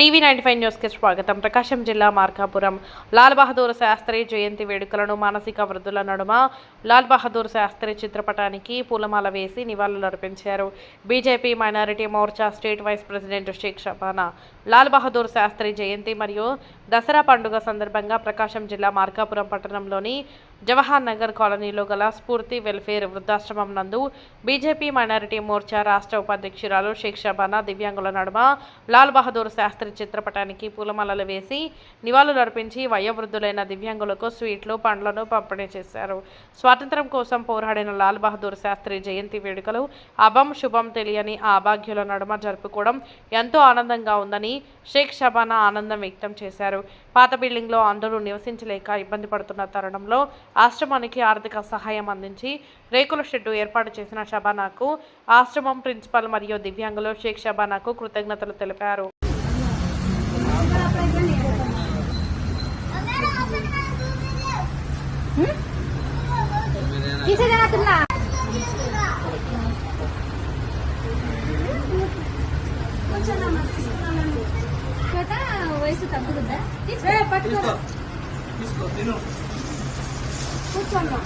TV ninety five న్యూస్కి స్వాగతం. ప్రకాశం జిల్లా మార్కాపురం లాల్ బహదూర్ శాస్త్రి జయంతి వేడుకలను మానసిక వృద్ధుల నడుమ లాల్ బహదూర్ శాస్త్రి చిత్రపటానికి పూలమాల వేసి నివాళులర్పించారు. BJP minority Morcha state vice president Sheikh Shabana Lal Bahadur Shastri జయంతి మరియు దసరా పండుగ సందర్భంగా ప్రకాశం జిల్లా మార్కాపురం పట్టణంలోని జవహర్ నగర్ కాలనీలో గల స్ఫూర్తి వెల్ఫేర్ వృద్ధాశ్రమం నందు బీజేపీ మైనారిటీ మోర్చా రాష్ట్ర ఉపాధ్యక్షురాలు షేక్ షబానా దివ్యాంగుల నడుమ లాల్ బహదూర్ శాస్త్రి చిత్రపటానికి పూలమాలలు వేసి నివాళులు అర్పించి వయోవృద్ధులైన దివ్యాంగులకు స్వీట్లు పండ్లను పంపిణీ చేశారు. స్వాతంత్రం కోసం పోరాడిన లాల్ బహదూర్ శాస్త్రి జయంతి వేడుకలు అభం శుభం తెలియని ఆ అభాగ్యుల నడుమ జరుపుకోవడం ఎంతో ఆనందంగా ఉందని షేక్ షబానా ఆనందం వ్యక్తం చేశారు. పాత బిల్డింగ్లో అందరూ నివసించలేక ఇబ్బంది పడుతున్న తరుణంలో ఆశ్రమానికి ఆర్థిక సహాయం అందించి రేకుల షెడ్డు ఏర్పాటు చేసిన షబానాకు ఆశ్రమం ప్రిన్సిపల్ మరియు దివ్యాంగులు షేక్ షబానాకు కృతజ్ఞతలు తెలిపారు. కొంచెం వయసు తగ్గుతుందా? పట్టుకో కూర్చోమ్మా.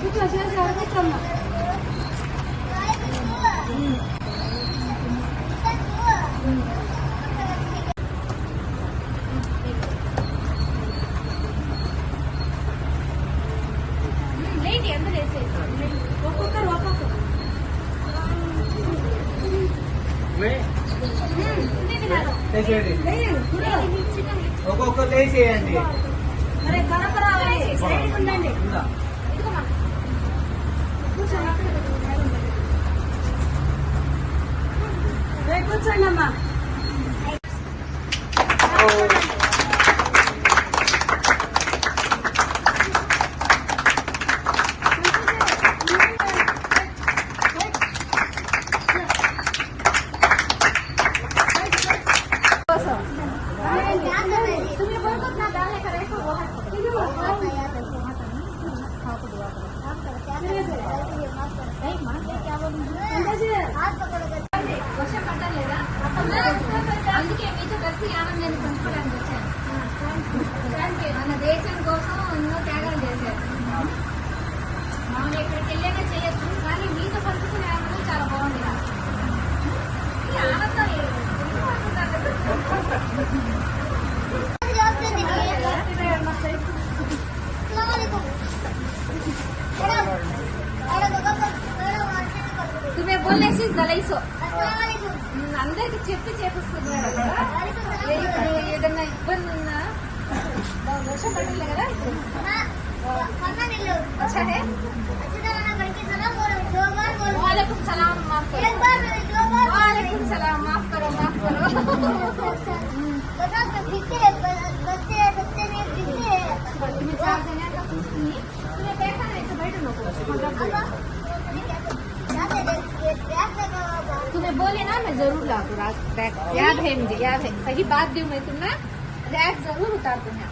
కూర్చో శ్వేత కూర్చోమ్మా. ఒక్కొక్కరు ఒక్కొక్కరు. కూర్చోండి. రే, కూర్చోండి అమ్మా. కలిసి ఆనందాన్ని పంచుకోవడానికి వచ్చాను మన దేశం కోసం ఎన్నో త్యాగాలు చేశారు. మామూలు ఇక్కడికి వెళ్ళాక పోలీస్ ఇస్ ద అందరికి చెప్పి చేపిస్తున్నారు? ఇప్పుడు ఏదన్నా ఇబ్బంది ఉన్నా వర్షం పడలే కదా? వాలేకుం సలాం మాఫ్ కరో వాలేకుం సలాం మాఫ్ కరో మాఫ్ కరో बोले ना, मैं ज़रूर ला दूँ रात बैग याद है मुझे, याद है। सही बात दू मैं तुम्हें। बैग ज़रूर उतार दूँगा।